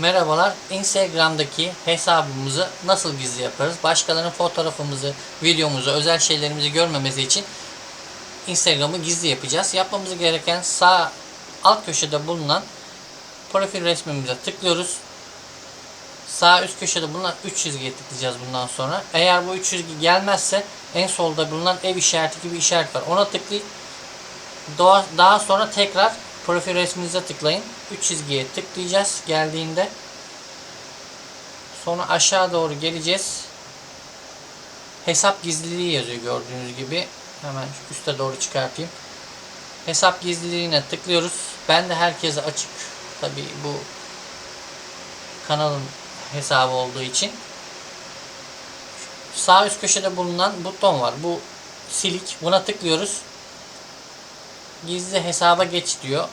Merhabalar. Instagram'daki hesabımızı nasıl gizli yaparız? Başkalarının fotoğrafımızı, videomuzu, özel şeylerimizi görmemesi için Instagram'ı gizli yapacağız. Yapmamız gereken sağ alt köşede bulunan profil resmimize tıklıyoruz. Sağ üst köşede bulunan 3 çizgiye tıklayacağız bundan sonra. Eğer bu 3 çizgi gelmezse en solda bulunan ev işareti gibi işaret var. Ona tıklayıp daha, sonra tekrar profil resminize tıklayın. 3 çizgiye tıklayacağız geldiğinde. Sonra aşağı doğru geleceğiz. Hesap gizliliği yazıyor gördüğünüz gibi. Hemen üste doğru çıkartayım. Hesap gizliliğine tıklıyoruz. Ben de herkese açık. Tabi bu kanalın hesabı olduğu için. Sağ üst köşede bulunan buton var. Bu silik. Buna tıklıyoruz. Gizli hesaba geç diyor.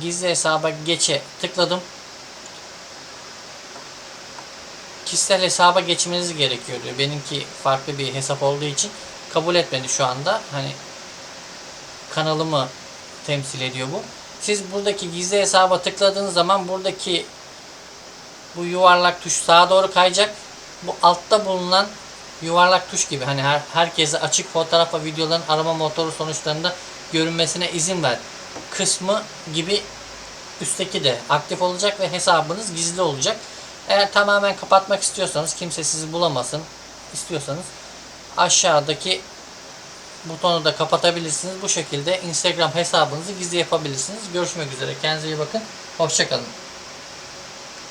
Gizli hesaba geçe tıkladım. Kişisel hesaba geçmeniz gerekiyor diyor. Benimki farklı bir hesap olduğu için kabul etmedi şu anda. Hani kanalımı temsil ediyor bu. Siz buradaki gizli hesaba tıkladığınız zaman buradaki bu yuvarlak tuş sağa doğru kayacak. Bu altta bulunan yuvarlak tuş gibi hani her, herkese açık fotoğraf ve videoların arama motoru sonuçlarında görünmesine izin ver kısmı gibi üstteki de aktif olacak ve hesabınız gizli olacak. Eğer tamamen kapatmak istiyorsanız kimse sizi bulamasın istiyorsanız aşağıdaki butonu da kapatabilirsiniz. Bu şekilde Instagram hesabınızı gizli yapabilirsiniz. Görüşmek üzere. Kendinize iyi bakın. Hoşçakalın.